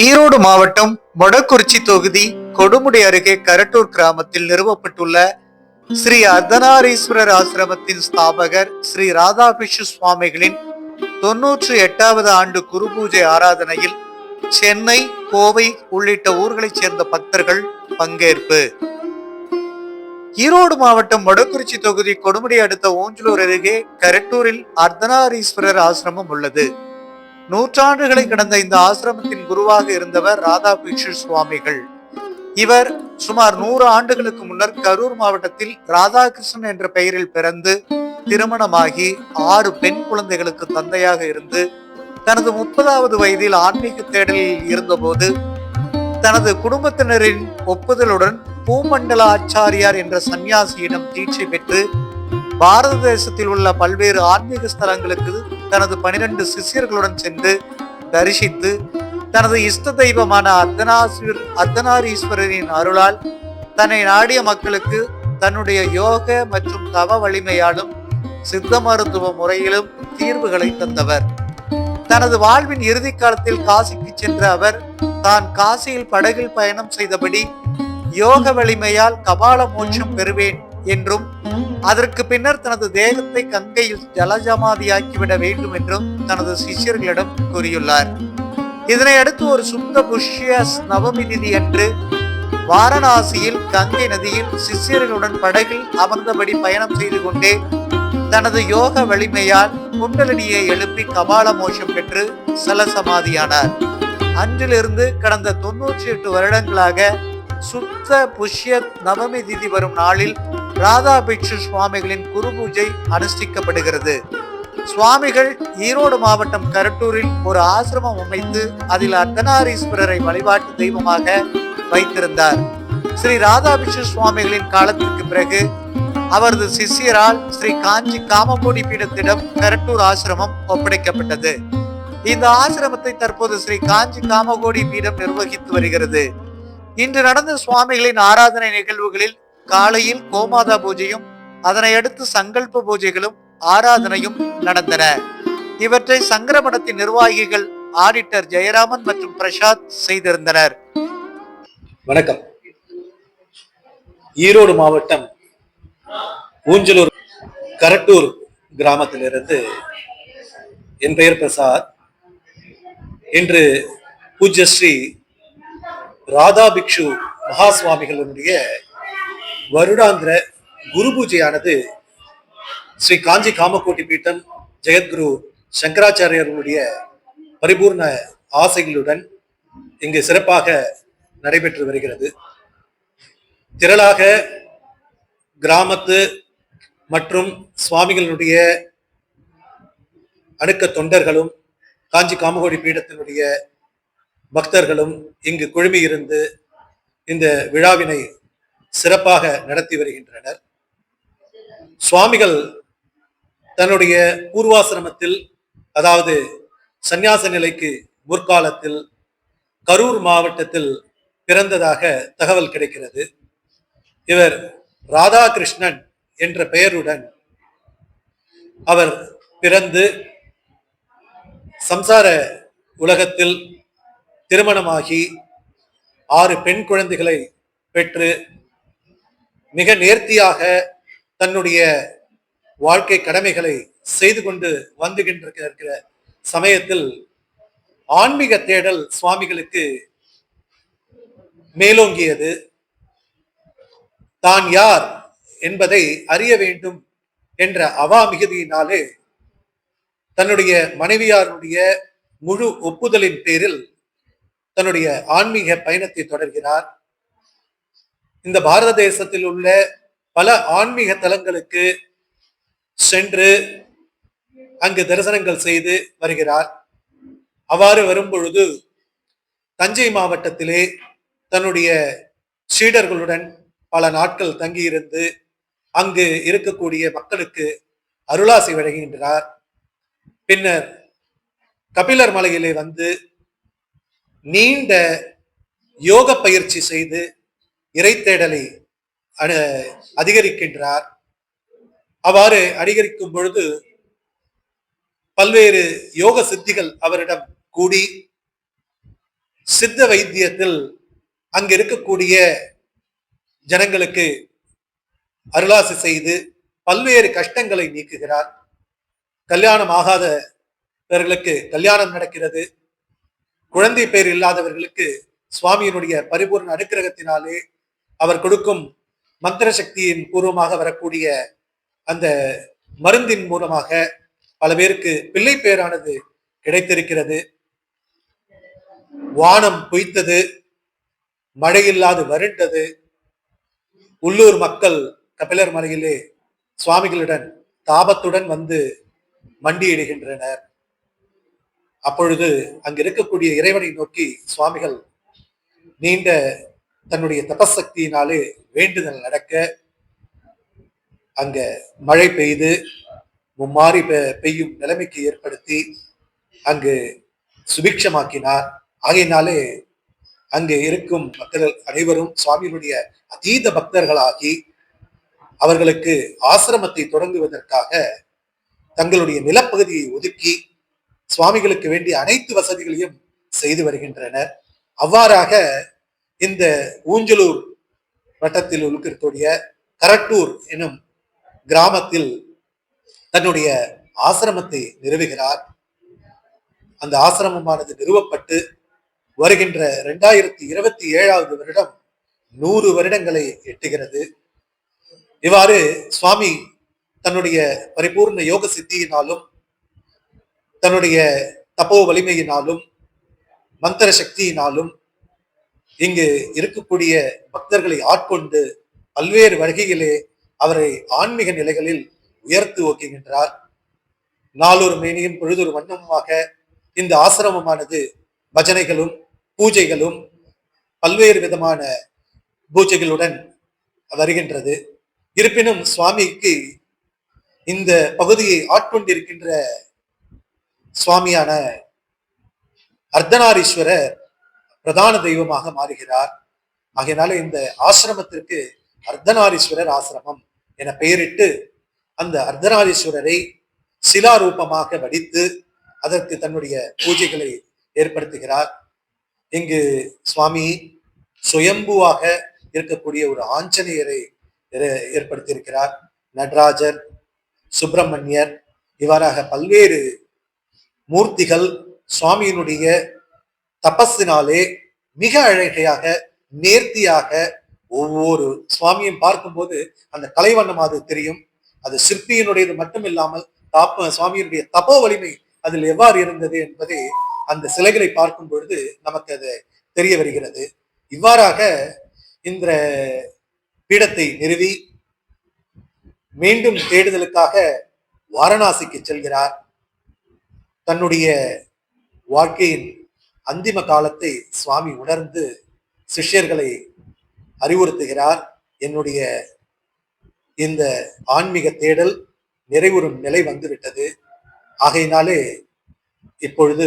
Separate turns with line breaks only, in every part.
ஈரோடு மாவட்டம் வடக்குறிச்சி தொகுதி கொடுமுடி அருகே கரட்டூர் கிராமத்தில் நிறுவப்பட்டுள்ள ஸ்ரீ அர்த்தநாரீஸ்வரர் ஆசிரமத்தின் ஸ்தாபகர் ஸ்ரீ ராதாபிஷு சுவாமிகளின் தொன்னூற்றி எட்டாவது ஆண்டு குரு பூஜை ஆராதனையில் சென்னை கோவை உள்ளிட்ட ஊர்களைச் சேர்ந்த பக்தர்கள் பங்கேற்பு. ஈரோடு மாவட்டம் வடக்குறிச்சி தொகுதி கொடுமுடி அடுத்த ஊஞ்சலூர் அருகே கரட்டூரில் அர்த்தநாரீஸ்வரர் ஆசிரமம் உள்ளது. நூற்றாண்டுகளை கடந்த இந்த ஆசிரமத்தின் குருவாக இருந்தவர் ராதா ராதாகிருஷ்ண சுவாமிகள். இவர் சுமார் நூறு ஆண்டுகளுக்கு முன்னர் கரூர் மாவட்டத்தில் ராதாகிருஷ்ணன் என்ற பெயரில் பிறந்து திருமணமாகி ஆறு பெண் குழந்தைகளுக்கு தந்தையாக இருந்து தனது முப்பதாவது வயதில் ஆன்மீக தேடலில் இருந்தபோது தனது குடும்பத்தினரின் ஒப்புதலுடன் பூமண்டல ஆச்சாரியார் என்ற சன்னியாசியிடம் தீட்சை பெற்று பாரத தேசத்தில் உள்ள பல்வேறு ஆன்மீக ஸ்தலங்களுக்கு தனது பனிரெண்டு சிஷ்யர்களுடன் சென்று தரிசித்து தனது இஷ்ட தெய்வமான அர்த்தநாஸ்வர் அர்த்தநாரீஸ்வரரின் அருளால் தன்னை நாடிய மக்களுக்கு தன்னுடைய யோக மற்றும் தவ வலிமையாலும் சித்த மருத்துவ முறையிலும் தீர்வுகளை தந்தவர். தனது வாழ்வின் இறுதி காலத்தில் காசிக்கு சென்ற அவர் தான் காசியில் படகில் பயணம் செய்தபடி யோக வலிமையால் கபால மோட்சம் பெறுவேன் என்றும் அதற்கு பின்னர் தனது தேகத்தை கங்கையில் ஜலஜமாதியாக்கிவிட வேண்டும் என்றும் தனது சிஷ்யர்களிடம் கூறியுள்ளார். இதனை அடுத்து ஒரு சுத்த புஷ்ய நவமி திதி அன்று வாரணாசியில் கங்கை நதியில் சிஷ்யர்களுடன் படகில் அமர்ந்தபடி பயணம் செய்து கொண்டே தனது யோக வலிமையால் குண்டலினியை எழுப்பி கபால மோஷம் பெற்று சலசமாதியானார். அன்றிலிருந்து கடந்த தொன்னூற்றி எட்டு வருடங்களாக சுத்த புஷ்ய நவமி திதி வரும் நாளில் ராதா பிக்ஷு சுவாமிகளின் குரு பூஜை அனுஷ்டிக்கப்படுகிறது. சுவாமிகள் ஈரோடு மாவட்டம் கரட்டூரில் ஒரு ஆசிரமம் அமைத்து அதில் அர்த்தநாரீஸ்வரரை வழிபாட்டு தெய்வமாக வைத்திருந்தார். ஸ்ரீ ராதாபிஷு சுவாமிகளின் காலத்திற்கு பிறகு அவரது சிஷ்யரால் ஸ்ரீ காஞ்சி காமகோடி பீடத்திடம் கரட்டூர் ஆசிரமம் ஒப்படைக்கப்பட்டது. இந்த ஆசிரமத்தை தற்போது ஸ்ரீ காஞ்சி காமகோடி பீடம் நிர்வகித்து வருகிறது. இன்று நடந்த சுவாமிகளின் ஆராதனை நிகழ்வுகளில் காலையில் கோமாதா பூஜையும் அதனை அடுத்து சங்கல்ப பூஜைகளும் ஆராதனையும் நடந்தன. இவற்றை சங்கரமடத்தின் நிர்வாகிகள் ஆடிட்டர் ஜெயராமன் மற்றும் பிரசாத் செய்திருந்தனர்.
வணக்கம். ஈரோடு மாவட்டம் ஊஞ்சலூர் கரட்டூர் கிராமத்திலிருந்து என் பெயர் பிரசாத். இன்று பூஜ்யஸ்ரீ ராதா பிக்ஷு மகாசுவாமிகளுடைய வருடாந்திர குரு பூஜையானது ஸ்ரீ காஞ்சி காமக்கோட்டி பீட்டம் ஜெயத்குரு சங்கராச்சாரியர்களுடைய பரிபூர்ண ஆசைகளுடன் இங்கு சிறப்பாக நடைபெற்று வருகிறது. திரளாக கிராமத்து மற்றும் சுவாமிகளுடைய அணுக்க தொண்டர்களும் காஞ்சி காமகோடி பீடத்தினுடைய பக்தர்களும் இங்கு குழுமி இருந்து இந்த விழாவினை சிறப்பாக நடத்தி வருகின்றனர். சுவாமிகள் தன்னுடைய பூர்வாசிரமத்தில் அதாவது சந்நியாச நிலைக்கு முற்காலத்தில் கரூர் மாவட்டத்தில் பிறந்ததாக தகவல் கிடைக்கிறது. இவர் ராதாகிருஷ்ணன் என்ற பெயருடன் அவர் பிறந்து சம்சார உலகத்தில் திருமணமாகி ஆறு பெண் குழந்தைகளை பெற்று மிக நேர்த்தியாக தன்னுடைய வாழ்க்கை கடமைகளை செய்து கொண்டு வந்துகின்ற இருக்கிற சமயத்தில் ஆன்மீக தேடல் சுவாமிகளுக்கு மேலோங்கியது. தான் யார் என்பதை அறிய வேண்டும் என்ற அவா மிகுதியினாலே தன்னுடைய மனைவியாருடைய முழு ஒப்புதலின் பேரில் தன்னுடைய ஆன்மீக பயணத்தை தொடர்கிறார். இந்த பாரத தேசத்தில் உள்ள பல ஆன்மீக தலங்களுக்கு சென்று அங்கு தரிசனங்கள் செய்து வருகிறார். அவ்வாறு வரும்பொழுது தஞ்சை மாவட்டத்திலே தன்னுடைய சீடர்களுடன் பல நாட்கள் தங்கியிருந்து அங்கு இருக்கக்கூடிய மக்களுக்கு அருளாசி வழங்குகின்றார். பின்னர் கபிலர் மலையிலே வந்து நீண்ட யோக பயிற்சி செய்து இறைத்தேடலை அணு அதிகரிக்கின்றார். அவ்வாறு அதிகரிக்கும் பொழுது பல்வேறு யோக சித்திகள் அவரிடம் கூடி சித்த வைத்தியத்தில் அங்கு இருக்கக்கூடிய ஜனங்களுக்கு அருளாசி செய்து பல்வேறு கஷ்டங்களை நீக்குகிறார். கல்யாணம் ஆகாதவர்களுக்கு கல்யாணம் நடக்கிறது. குழந்தை பேர் இல்லாதவர்களுக்கு சுவாமியினுடைய பரிபூர்ண அனுக்கிரகத்தினாலே அவர் கொடுக்கும் மந்திர சக்தியின் பூர்வமாக வரக்கூடிய அந்த மருந்தின் மூலமாக பல பேருக்கு பிள்ளை பேரானது கிடைத்திருக்கிறது. வானம் பொய்த்தது மழையில்லாது வறண்டது. உள்ளூர் மக்கள் கபிலர் மலையிலே சுவாமிகளுடன் தாபத்துடன் வந்து மண்டியிடுகின்றனர். அப்பொழுது அங்கு இருக்கக்கூடிய இறைவனை நோக்கி சுவாமிகள் நீண்ட தன்னுடைய தபசக்தியினாலே வேண்டுதல் நடக்க அங்க மழை பெய்து மும்மாறி பெ- பெய்யும் நிலைமைக்கு ஏற்படுத்தி அங்கு சுபிக்ஷமாக்கினார். ஆகையினாலே அங்கு இருக்கும் பக்தர்கள் அனைவரும் சுவாமியினுடைய அதீத பக்தர்களாகி அவர்களுக்கு ஆசிரமத்தை தொடங்குவதற்காக தங்களுடைய நிலப்பகுதியை ஒதுக்கி சுவாமிகளுக்கு வேண்டிய அனைத்து வசதிகளையும் செய்து வருகின்றனர். அவ்வாறாக இந்த ஊஞ்சலூர் வட்டத்தில் இருக்கக்கூடிய கரட்டூர் எனும் கிராமத்தில் தன்னுடைய ஆசிரமத்தை நிறுவுகிறார். அந்த ஆசிரமமானது நிறுவப்பட்டு வருகின்ற இரண்டாயிரத்தி இருபத்தி ஏழாவது வருடம் நூறு வருடங்களை எட்டுகிறது. இவ்வாறு சுவாமி தன்னுடைய பரிபூர்ண யோக சித்தியினாலும் தன்னுடைய தப்போ வலிமையினாலும் மந்திர சக்தியினாலும் இங்கு இருக்கக்கூடிய பக்தர்களை ஆட்கொண்டு பல்வேறு வகையிலே அவரை ஆன்மீக நிலைகளில் உயர்த்து ஓக்குகின்றார். நாளொரு மேனியும் பொழுதொரு வண்ணமுமாக இந்த ஆசிரமமானது பஜனைகளும் பூஜைகளும் பல்வேறு விதமான பூஜைகளுடன் வருகின்றது. இருப்பினும் சுவாமிக்கு இந்த பகுதியை ஆட்கொண்டிருக்கின்ற சுவாமியான அர்த்தநாரீஸ்வரர் பிரதான தெய்வமாக மாறுகிறார். ஆகையினால இந்த ஆசிரமத்திற்கு அர்த்தநாரீஸ்வரர் ஆசிரமம் என பெயரிட்டு அந்த அர்த்தநாரீஸ்வரரை சிலாரூபமாக வடித்து அதற்கு தன்னுடைய பூஜைகளை ஏற்படுத்துகிறார். இங்கு சுவாமி சுயம்புவாக இருக்கக்கூடிய ஒரு ஆஞ்சநேயரை ஏ- ஏற்படுத்தியிருக்கிறார். நடராஜர் சுப்பிரமணியர் இவ்வாறாக பல்வேறு மூர்த்திகள் சுவாமியினுடைய தபஸினாலே மிக அழகையாக நேர்த்தியாக ஒவ்வொரு சுவாமியும் பார்க்கும்போது அந்த கலைவண்ணம் அது தெரியும். அது சிற்பியினுடையது மட்டும் இல்லாமல் தாப்ப சுவாமியினுடைய தபோ வலிமை அதில் எவ்வாறு இருந்தது என்பதை அந்த சிலைகளை பார்க்கும் பொழுது நமக்கு அது தெரிய வருகிறது. இவ்வாறாக இந்த பீடத்தை நிறுவி மீண்டும் தேடுதலுக்காக வாரணாசிக்கு செல்கிறார். தன்னுடைய வாழ்க்கையின் அந்திம காலத்தை சுவாமி உணர்ந்து சிஷ்யர்களை அறிவுறுத்துகிறார். என்னுடைய இந்த ஆன்மீக தேடல் நிறைவுறும் நிலை வந்துவிட்டது. ஆகையினாலே இப்பொழுது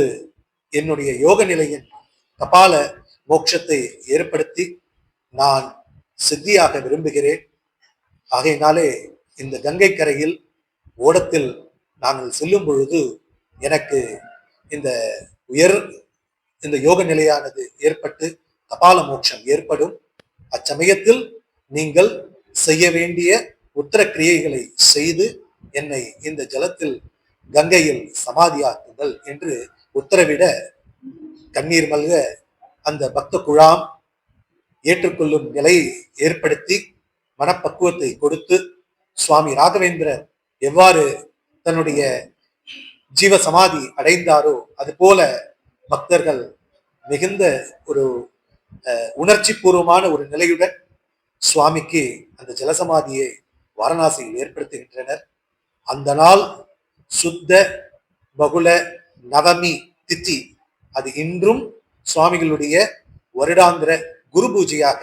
என்னுடைய யோக நிலையின் கபால மோட்சத்தை ஏற்படுத்தி நான் சித்தியாக விரும்புகிறேன். ஆகையினாலே இந்த கங்கை கரையில் ஓடத்தில் நாங்கள் செல்லும் பொழுது எனக்கு இந்த உயர் இந்த யோக நிலையானது ஏற்பட்டு கபால மோட்சம் ஏற்படும். அச்சமயத்தில் நீங்கள் செய்ய வேண்டிய உத்தர கிரியைகளை செய்து என்னை இந்த ஜலத்தில் கங்கையில் சமாதியாக்குங்கள் என்று உத்தரவிட கண்ணீர் மல்க அந்த பக்த குழாம் ஏற்றுக்கொள்ளும் நிலையை ஏற்படுத்தி மனப்பக்குவத்தை கொடுத்து சுவாமி ராகவேந்திரர் எவ்வாறு தன்னுடைய ஜீவ சமாதி அடைந்தாரோ அதுபோல பக்தர்கள் மிகுந்த ஒரு உணர்ச்சி பூர்வமான ஒரு நிலையுடன் சுவாமிக்கு அந்த ஜலசமாதியை வாரணாசியில் ஏற்படுத்துகின்றனர். அந்த நாள் சுத்த பகுல நவமி தித்தி அது இன்றும் சுவாமிகளுடைய வருடாந்திர குரு பூஜையாக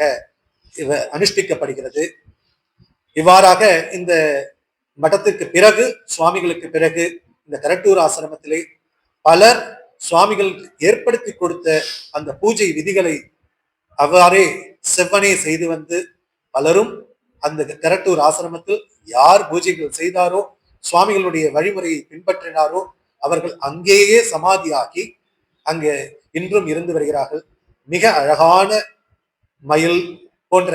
இவ அனுஷ்டிக்கப்படுகிறது. இவ்வாறாக இந்த மடத்திற்கு பிறகு சுவாமிகளுக்கு பிறகு இந்த கரட்டூர் ஆசிரமத்திலே பலர் சுவாமிகள் ஏற்படுத்தி கொடுத்த அந்த பூஜை விதிகளை அவ்வாறே செவ்வனே செய்து வந்து பலரும் அந்த கரட்டூர் ஆசிரமத்தில் யார் பூஜைகள் செய்தாரோ சுவாமிகளுடைய வழிமுறையை பின்பற்றினாரோ அவர்கள் அங்கேயே சமாதியாகி அங்கே இன்றும் இருந்து வருகிறார்கள். மிக அழகான மயில் போன்ற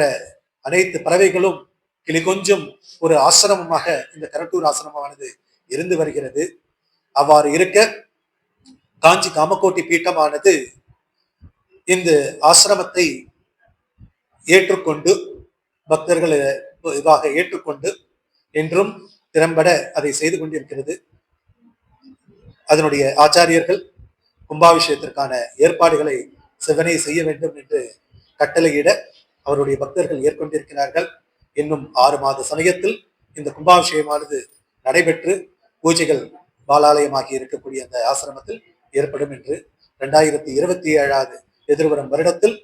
அனைத்து பறவைகளும் கிளி கொஞ்சம் ஒரு ஆசிரமமாக இந்த கரட்டூர் ஆசிரமமானது இருந்து வருகிறது. அவ்வாறு இருக்க காஞ்சி காமக்கோட்டி பீட்டமானது இந்த ஆசிரமத்தை ஏற்றுக்கொண்டு பக்தர்களை இதாக ஏற்றுக்கொண்டு என்றும் திறம்பட அதை செய்து கொண்டிருக்கிறது. அதனுடைய ஆச்சாரியர்கள் கும்பாபிஷேகத்திற்கான ஏற்பாடுகளை சிவனை செய்ய வேண்டும் என்று கட்டளையிட அவருடைய பக்தர்கள் ஏற்கொண்டிருக்கிறார்கள். இன்னும் ஆறு மாத சமயத்தில் இந்த கும்பாபிஷேகமானது நடைபெற்று பூஜைகள் பாலாலயமாகி இருக்கக்கூடிய அந்த ஆசிரமத்தில் ஏற்படும் என்று இரண்டாயிரத்தி இருபத்தி ஏழாவது எதிர்வரும் வருடத்தில்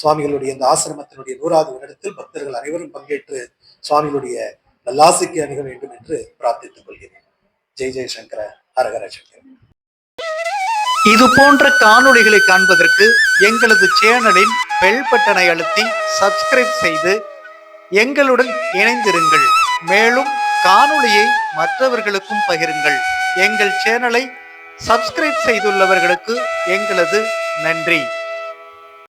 சுவாமிகளுடைய இந்த ஆசிரமத்தினுடைய நூறாவது வருடத்தில் பக்தர்கள் அனைவரும் பங்கேற்று சுவாமிகளுடைய நல்லாசிக்கு அணுக வேண்டும் என்று பிரார்த்தித்துக் கொள்கிறேன். ஜெய் ஜெய்சங்கர ஹரஹர சங்கர்.
இது போன்ற காணொளிகளை காண்பதற்கு எங்களது சேனலின் பெல் பட்டனை அழுத்தி சப்ஸ்கிரைப் செய்து எங்களுடன் இணைந்திருங்கள். மேலும் காணொளியை மற்றவர்களுக்கும் பகிருங்கள். எங்கள் சேனலை சப்ஸ்கிரைப் செய்துள்ளவர்களுக்கு எங்களது நன்றி.